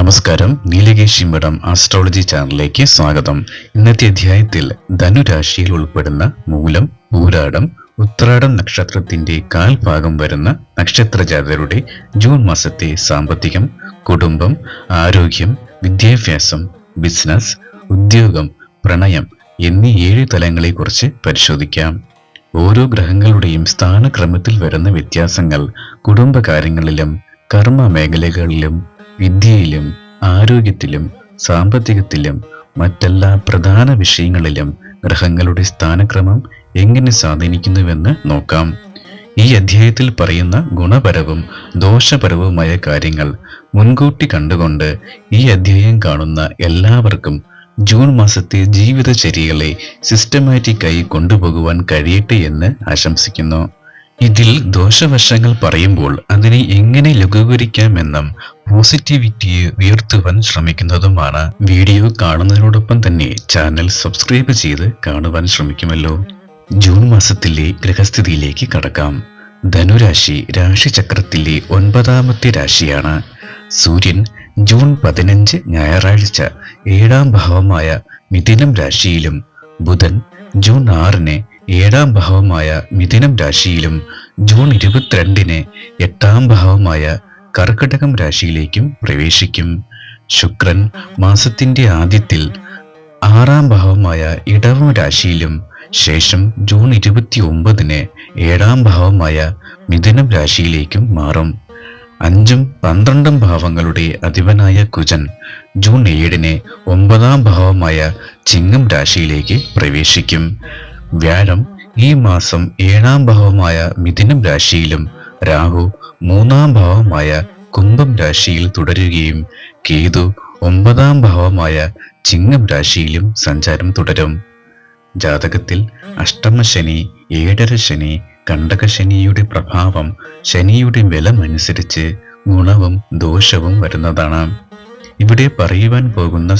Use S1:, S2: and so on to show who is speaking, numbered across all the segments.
S1: നമസ്കാരം. നീലകേശി മഠം ആസ്ട്രോളജി ചാനലിലേക്ക് സ്വാഗതം. ഇന്നത്തെ അധ്യായത്തിൽ ധനുരാശിയിൽ ഉൾപ്പെടുന്ന മൂലം പൂരാടം ഉത്രാടം നക്ഷത്രത്തിന്റെ കാൽഭാഗം വരുന്ന നക്ഷത്രജാതരുടെ ജൂൺ മാസത്തെ സാമ്പത്തികം കുടുംബം ആരോഗ്യം വിദ്യാഭ്യാസം ബിസിനസ് ഉദ്യോഗം പ്രണയം എന്നീ ഏഴ് തലങ്ങളെക്കുറിച്ച് പരിശോധിക്കാം. ഓരോ ഗ്രഹങ്ങളുടെയും സ്ഥാനക്രമത്തിൽ വരുന്ന വ്യത്യാസങ്ങൾ കുടുംബകാര്യങ്ങളിലും കർമ്മ മേഖലകളിലും വിദ്യയിലും ആരോഗ്യത്തിലും സാമ്പത്തികത്തിലും മറ്റെല്ലാ പ്രധാന വിഷയങ്ങളിലും ഗ്രഹങ്ങളുടെ സ്ഥാനക്രമം എങ്ങനെ സ്വാധീനിക്കുന്നുവെന്ന് നോക്കാം. ഈ അധ്യായത്തിൽ പറയുന്ന ഗുണപരവും ദോഷപരവുമായ കാര്യങ്ങൾ മുൻകൂട്ടി കണ്ടുകൊണ്ട് ഈ അധ്യായം കാണുന്ന എല്ലാവർക്കും ജൂൺ മാസത്തെ ജീവിതചര്യകളെ സിസ്റ്റമാറ്റിക്കായി കൊണ്ടുപോകുവാൻ കഴിയട്ടെ എന്ന് ആശംസിക്കുന്നു. ഇതിൽ ദോഷവശങ്ങൾ പറയുമ്പോൾ അതിനെ എങ്ങനെ ലഘൂകരിക്കാമെന്നും പോസിറ്റിവിറ്റിയെ ഉയർത്തുവാൻ ശ്രമിക്കുന്നതുമാണ്. വീഡിയോ കാണുന്നതിനോടൊപ്പം തന്നെ ചാനൽ സബ്സ്ക്രൈബ് ചെയ്ത് കാണുവാൻ ശ്രമിക്കുമല്ലോ. ജൂൺ മാസത്തിലെ ഗ്രഹസ്ഥിതിയിലേക്ക് കടക്കാം. ധനുരാശി രാശിചക്രത്തിലെ ഒൻപതാമത്തെ രാശിയാണ്. സൂര്യൻ ജൂൺ പതിനഞ്ച് ഞായറാഴ്ച ഏഴാം ഭാവമായ മിഥുനം രാശിയിലും ബുധൻ ജൂൺ ആറിന് ഏഴാം ഭാവമായ മിഥുനം രാശിയിലും ജൂൺ ഇരുപത്തിരണ്ടിന് എട്ടാം ഭാവമായ കർക്കടകം രാശിയിലേക്കും പ്രവേശിക്കും. ശുക്രൻ മാസത്തിന്റെ ആദ്യത്തിൽ ആറാം ഭാവമായ ഇടവം രാശിയിലും ശേഷം ജൂൺ ഇരുപത്തി ഒമ്പതിന് ഏഴാം ഭാവമായ മിഥുനം രാശിയിലേക്കും മാറും. അഞ്ചും പന്ത്രണ്ടും ഭാവങ്ങളുടെ അധിപനായ കുജൻ ജൂൺ ഏഴിന് ഒമ്പതാം ഭാവമായ ചിങ്ങം രാശിയിലേക്ക് പ്രവേശിക്കും. വ്യാഴം ഈ മാസം ഏഴാം ഭാവമായ മിഥുനം രാശിയിലും രാഹു മൂന്നാം ഭാവമായ കുംഭം രാശിയിൽ തുടരുകയും കേതു ഒമ്പതാം ഭാവമായ ചിങ്ങം രാശിയിലും സഞ്ചാരം തുടരും. ജാതകത്തിൽ അഷ്ടമശനി ഏഴര ശനി കണ്ടകശനിയുടെ പ്രഭാവം ശനിയുടെ ബലമനുസരിച്ച് ഗുണവും ദോഷവും വരുന്നതാണ്. ഇവിടെ പറയുവാൻ പോകുന്ന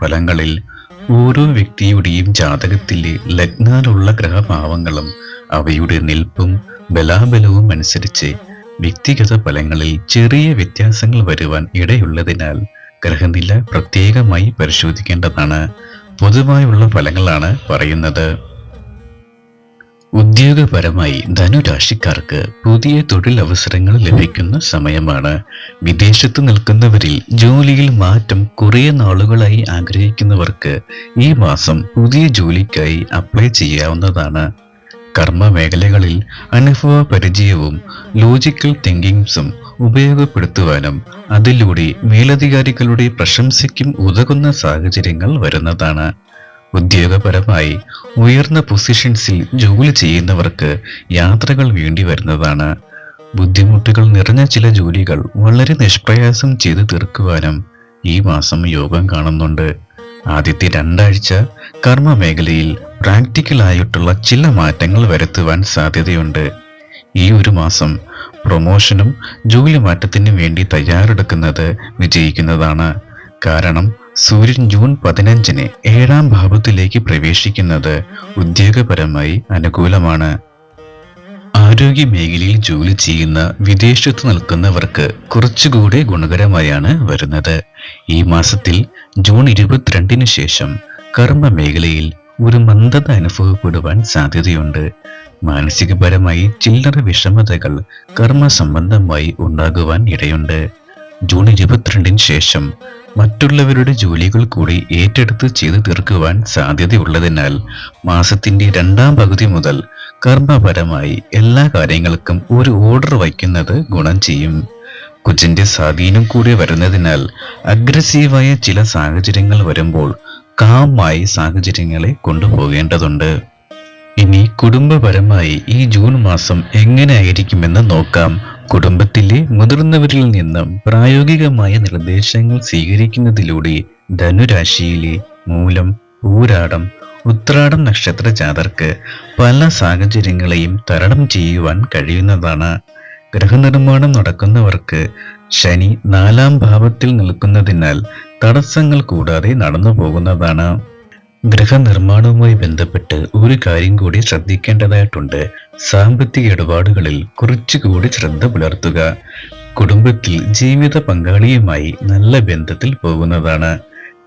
S1: ഫലങ്ങളിൽ ഓരോ വ്യക്തിയുടെയും ജാതകത്തിലെ ലഗ്നാലുള്ള ഗ്രഹഭാവങ്ങളും അവയുടെ നിൽപ്പും ബലാബലവും അനുസരിച്ച് വ്യക്തിഗത ഫലങ്ങളിൽ ചെറിയ വ്യത്യാസങ്ങൾ വരുവാൻ ഇടയുള്ളതിനാൽ ഗ്രഹനില പ്രത്യേകമായി പരിശോധിക്കേണ്ടതാണ്. പൊതുവായുള്ള ഫലങ്ങളാണ് പറയുന്നത്. ഉദ്യോഗപരമായി ധനുരാശിക്കാർക്ക് പുതിയ തൊഴിൽ അവസരങ്ങൾ ലഭിക്കുന്ന സമയമാണ്. വിദേശത്ത് നിൽക്കുന്നവരിൽ ജോലിയിൽ മാറ്റം കുറേ നാളുകളായി ആഗ്രഹിക്കുന്നവർക്ക് ഈ മാസം പുതിയ ജോലിക്കായി അപ്ലൈ ചെയ്യാവുന്നതാണ്. കർമ്മ മേഖലകളിൽ അനുഭവ പരിചയവും ലോജിക്കൽ തിങ്കിങ്സും ഉപയോഗപ്പെടുത്തുവാനും അതിലൂടെ മേലധികാരികളുടെ പ്രശംസയ്ക്കും ഉതകുന്ന സാഹചര്യങ്ങൾ വരുന്നതാണ്. ഉദ്യോഗപരമായി ഉയർന്ന പൊസിഷൻസിൽ ജോലി ചെയ്യുന്നവർക്ക് യാത്രകൾ വേണ്ടി വരുന്നതാണ്. ബുദ്ധിമുട്ടുകൾ നിറഞ്ഞ ചില ജോലികൾ വളരെ നിഷ്പ്രയാസം ചെയ്തു തീർക്കുവാനും ഈ മാസം യോഗം കാണുന്നുണ്ട്. ആദ്യത്തെ രണ്ടാഴ്ച കർമ്മ മേഖലയിൽ പ്രാക്ടിക്കലായിട്ടുള്ള ചില മാറ്റങ്ങൾ വരുത്തുവാൻ സാധ്യതയുണ്ട്. ഈ ഒരു മാസം പ്രൊമോഷനും ജോലി മാറ്റത്തിനും വേണ്ടി തയ്യാറെടുക്കുന്നത് വിജയിക്കുന്നതാണ്. കാരണം സൂര്യൻ ജൂൺ പതിനഞ്ചിന് ഏഴാം ഭാവത്തിലേക്ക് പ്രവേശിക്കുന്നത് ഉദ്യോഗപരമായി അനുകൂലമാണ്. ആരോഗ്യ മേഖലയിൽ ജോലി ചെയ്യുന്ന വിദേശത്ത് നിൽക്കുന്നവർക്ക് കുറച്ചുകൂടെ ഗുണകരമായാണ് വരുന്നത്. ഈ മാസത്തിൽ ജൂൺ ഇരുപത്തിരണ്ടിന് ശേഷം കർമ്മ മേഖലയിൽ ഒരു മന്ദത അനുഭവപ്പെടുവാൻ സാധ്യതയുണ്ട്. മാനസികപരമായി ചില്ലറ വിഷമതകൾ കർമ്മ സംബന്ധമായി ഉണ്ടാകുവാൻ ഇടയുണ്ട്. ജൂൺ ഇരുപത്തിരണ്ടിന് ശേഷം മറ്റുള്ളവരുടെ ജോലികൾ കൂടി ഏറ്റെടുത്ത് ചെയ്തു തീർക്കുവാൻ സാധ്യതയുള്ളതിനാൽ മാസത്തിന്റെ രണ്ടാം പകുതി മുതൽ കർമ്മപരമായി എല്ലാ കാര്യങ്ങൾക്കും ഒരു ഓർഡർ വയ്ക്കുന്നത് ഗുണം ചെയ്യും. കുജിന്റെ സ്വാധീനം കൂടെ വരുന്നതിനാൽ അഗ്രസീവായ ചില സാഹചര്യങ്ങൾ വരുമ്പോൾ കാമായി സാഹചര്യങ്ങളെ കൊണ്ടുപോകേണ്ടതുണ്ട്. ഇനി കുടുംബപരമായി ഈ ജൂൺ മാസം എങ്ങനെയായിരിക്കുമെന്ന് നോക്കാം. കുടുംബത്തിലെ മുതിർന്നവരിൽ നിന്നും പ്രായോഗികമായ നിർദ്ദേശങ്ങൾ സ്വീകരിക്കുന്നതിലൂടെ ധനുരാശിയിലെ മൂലം ഊരാടം ഉത്രാടം നക്ഷത്ര ജാതർക്ക് പല സാഹചര്യങ്ങളെയും തരണം ചെയ്യുവാൻ കഴിയുന്നതാണ്. ഗ്രഹനിർമ്മാണം നടക്കുന്നവർക്ക് ശനി നാലാം ഭാവത്തിൽ നിൽക്കുന്നതിനാൽ തടസ്സങ്ങൾ കൂടാതെ നടന്നു പോകുന്നതാണ്. ഗൃഹനിർമ്മാണവുമായി ബന്ധപ്പെട്ട് ഒരു കാര്യം കൂടി ശ്രദ്ധിക്കേണ്ടതായിട്ടുണ്ട്. സാമ്പത്തിക ഇടപാടുകളിൽ കുറച്ചുകൂടി ശ്രദ്ധ പുലർത്തുക. കുടുംബത്തിൽ ജീവിത പങ്കാളിയുമായി നല്ല ബന്ധത്തിൽ പോകുന്നതാണ്.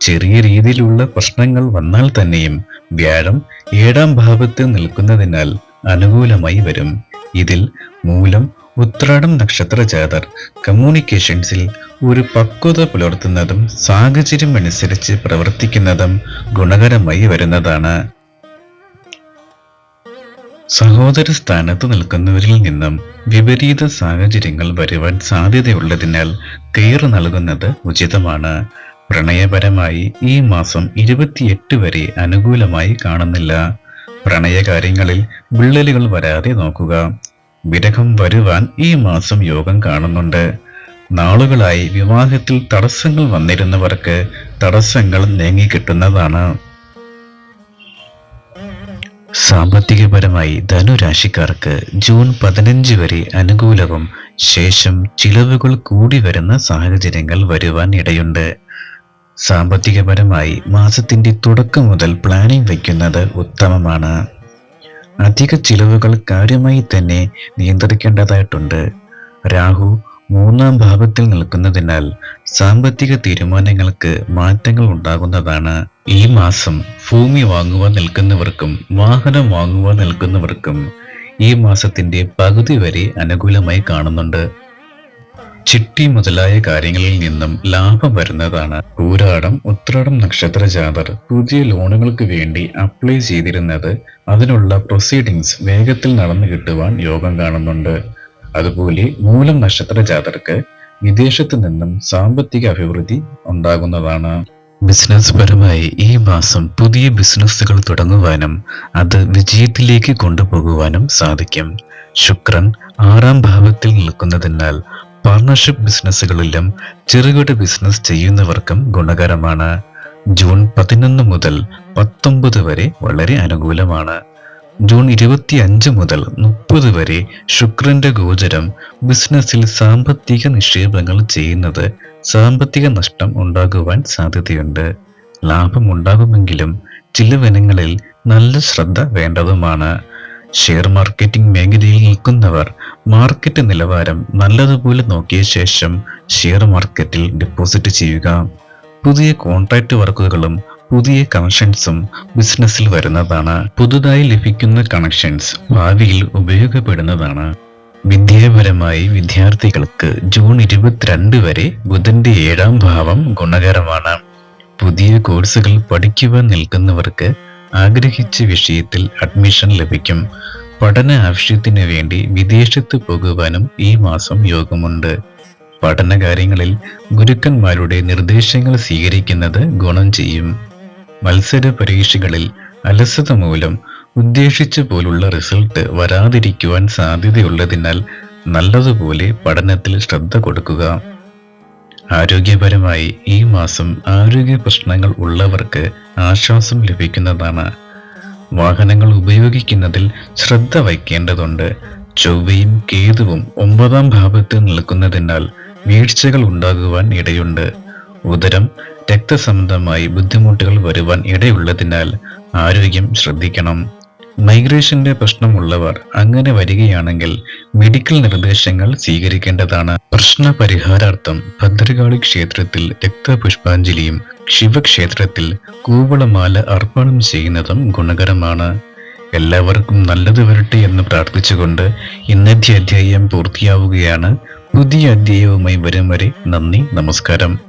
S1: ചെറിയ രീതിയിലുള്ള പ്രശ്നങ്ങൾ വന്നാൽ തന്നെയും വ്യാഴം ഏഴാം ഭാവത്ത് നിൽക്കുന്നതിനാൽ അനുകൂലമായി വരും. ഇതിൽ മൂലം ഉത്രാടം നക്ഷത്ര ജാതർ കമ്മ്യൂണിക്കേഷൻസിൽ ഒരു പക്വത പുലർത്തുന്നതും സാഹചര്യം അനുസരിച്ച് പ്രവർത്തിക്കുന്നതും ഗുണകരമായി വരുന്നതാണ്. സഹോദര സ്ഥാനത്ത് നിൽക്കുന്നവരിൽ നിന്നും വിപരീത സാഹചര്യങ്ങൾ വരുവാൻ സാധ്യതയുള്ളതിനാൽ കെയർ നൽകുന്നത് ഉചിതമാണ്. പ്രണയപരമായി ഈ മാസം ഇരുപത്തിയെട്ട് വരെ അനുകൂലമായി കാണുന്നില്ല. പ്രണയകാര്യങ്ങളിൽ വിള്ളലുകൾ വരാതെ നോക്കുക. വിരഹം വരുവാൻ ഈ മാസം യോഗം കാണുന്നുണ്ട്. നാളുകളായി വിവാഹത്തിൽ തടസ്സങ്ങൾ വന്നിരുന്നവർക്ക് തടസ്സങ്ങൾ നീങ്ങിക്കിട്ടുന്നതാണ് സാമ്പത്തികപരമായി ധനുരാശിക്കാർക്ക് ജൂൺ പതിനഞ്ച് വരെ അനുകൂലവും ശേഷം ചിലവുകൾ കൂടി വരുന്ന സാഹചര്യങ്ങൾ വരുവാൻ ഇടയുണ്ട്. സാമ്പത്തികപരമായി മാസത്തിന്റെ തുടക്കം മുതൽ പ്ലാനിംഗ് വയ്ക്കുന്നത് ഉത്തമമാണ്. അധിക ചിലവുകൾ കാര്യമായി തന്നെ നിയന്ത്രിക്കേണ്ടതായിട്ടുണ്ട്. രാഹു മൂന്നാം ഭാവത്തിൽ നിൽക്കുന്നതിനാൽ സാമ്പത്തിക തീരുമാനങ്ങൾക്ക് മാറ്റങ്ങൾ ഉണ്ടാകുന്നതാണ്. ഈ മാസം ഭൂമി വാങ്ങുവാൻ നിൽക്കുന്നവർക്കും വാഹനം വാങ്ങുവാൻ നിൽക്കുന്നവർക്കും ഈ മാസത്തിന്റെ പകുതി വരെ അനുകൂലമായി കാണുന്നുണ്ട്. ചിട്ടി മുതലായ കാര്യങ്ങളിൽ നിന്നും ലാഭം വരുന്നതാണ് ഊരാടം ഉത്രാടം നക്ഷത്ര ജാതർ. പുതിയ ലോണുകൾക്ക് വേണ്ടി അപ്ലൈ ചെയ്തിരുന്നത് അതിനുള്ള പ്രൊസീഡിങ്സ് വേഗത്തിൽ നടന്നു കിട്ടുവാൻ യോഗം കാണുന്നുണ്ട്. അതുപോലെ മൂലം നക്ഷത്ര ജാതർക്ക് വിദേശത്ത് നിന്നും സാമ്പത്തിക അഭിവൃദ്ധി ഉണ്ടാകുന്നതാണ്. ബിസിനസ് പരമായി ഈ മാസം പുതിയ ബിസിനസ്സുകൾ തുടങ്ങുവാനും അത് വിജയത്തിലേക്ക് കൊണ്ടുപോകുവാനും സാധിക്കും. ശുക്രൻ ആറാം ഭാവത്തിൽ നിൽക്കുന്നതിനാൽ പാർട്ണർഷിപ്പ് ബിസിനസ്സുകളിലും ചെറുകിട ബിസിനസ് ചെയ്യുന്നവർക്കും ഗുണകരമാണ്. ജൂൺ പതിനൊന്ന് മുതൽ പത്തൊമ്പത് വരെ വളരെ അനുകൂലമാണ്. ജൂൺ ഇരുപത്തി അഞ്ച് മുതൽ മുപ്പത് വരെ ശുക്രന്റെ ഗോചരം ബിസിനസ്സിൽ സാമ്പത്തിക നിക്ഷേപങ്ങൾ ചെയ്യുന്നത് സാമ്പത്തിക നഷ്ടം ഉണ്ടാകുവാൻ സാധ്യതയുണ്ട്. ലാഭം ഉണ്ടാകുമെങ്കിലും ചില വനങ്ങളിൽ നല്ല ശ്രദ്ധ വേണ്ടതുമാണ്. ഷെയർ മാർക്കറ്റിംഗ് മേഖലയിൽ നിൽക്കുന്നവർ മാർക്കറ്റ് നിലവാരം നല്ലതുപോലെ നോക്കിയ ശേഷം ഷെയർ മാർക്കറ്റിൽ ഡെപ്പോസിറ്റ് ചെയ്യുക. പുതിയ കോൺട്രാക്റ്റ് വർക്കുകളും പുതിയ കണക്ഷൻസും ബിസിനസ്സിൽ വരുന്നതാണ്. പുതുതായി ലഭിക്കുന്ന കണക്ഷൻസ് ഭാവിയിൽ ഉപയോഗപ്പെടുന്നതാണ്. വിദ്യാപരമായി വിദ്യാർത്ഥികൾക്ക് ജൂൺ ഇരുപത്തിരണ്ട് വരെ ബുധന്റെ ഏഴാം ഭാവം ഗുണകരമാണ്. പുതിയ കോഴ്സുകൾ പഠിക്കുവാൻ നിൽക്കുന്നവർക്ക് ആഗ്രഹിച്ച വിഷയത്തിൽ അഡ്മിഷൻ ലഭിക്കും. പഠന ആവശ്യത്തിന് വേണ്ടി വിദേശത്ത് പോകുവാനും ഈ മാസം യോഗമുണ്ട്. പഠനകാര്യങ്ങളിൽ ഗുരുക്കന്മാരുടെ നിർദ്ദേശങ്ങൾ സ്വീകരിക്കുന്നത് ഗുണം ചെയ്യും. മത്സര പരീക്ഷകളിൽ അലസത മൂലം ഉദ്ദേശിച്ച പോലുള്ള റിസൾട്ട് വരാതിരിക്കുവാൻ സാധ്യതയുള്ളതിനാൽ നല്ലതുപോലെ പഠനത്തിൽ ശ്രദ്ധ കൊടുക്കുക. ആരോഗ്യപരമായി ഈ മാസം ആരോഗ്യ പ്രശ്നങ്ങൾ ഉള്ളവർക്ക് ആശ്വാസം ലഭിക്കുന്നതാണ്. വാഹനങ്ങൾ ഉപയോഗിക്കുന്നതിൽ ശ്രദ്ധ വയ്ക്കേണ്ടതുണ്ട്. ചൊവ്വയും കേതുവും ഒമ്പതാം ഭാവത്ത് നിൽക്കുന്നതിനാൽ വീഴ്ചകൾ ഉണ്ടാകുവാൻ ഇടയുണ്ട്. ഉദരം രക്തസംബന്ധമായി ബുദ്ധിമുട്ടുകൾ വരുവാൻ ഇടയുള്ളതിനാൽ ആരോഗ്യം ശ്രദ്ധിക്കണം. മൈഗ്രേഷന്റെ പ്രശ്നമുള്ളവർ അങ്ങനെ വരികയാണെങ്കിൽ മെഡിക്കൽ നിർദ്ദേശങ്ങൾ സ്വീകരിക്കേണ്ടതാണ്. പ്രശ്ന പരിഹാരാർത്ഥം ഭദ്രകാളി ക്ഷേത്രത്തിൽ രക്തപുഷ്പാഞ്ജലിയും ശിവക്ഷേത്രത്തിൽ കൂവളമാല അർപ്പണം ചെയ്യുന്നതും ഗുണകരമാണ്. എല്ലാവർക്കും നല്ലത് വരട്ടെ എന്ന് പ്രാർത്ഥിച്ചുകൊണ്ട് ഇന്നത്തെ അധ്യായം പൂർത്തിയാവുകയാണ്. പുതിയ അധ്യായവുമായി വരും വരെ നന്ദി നമസ്കാരം.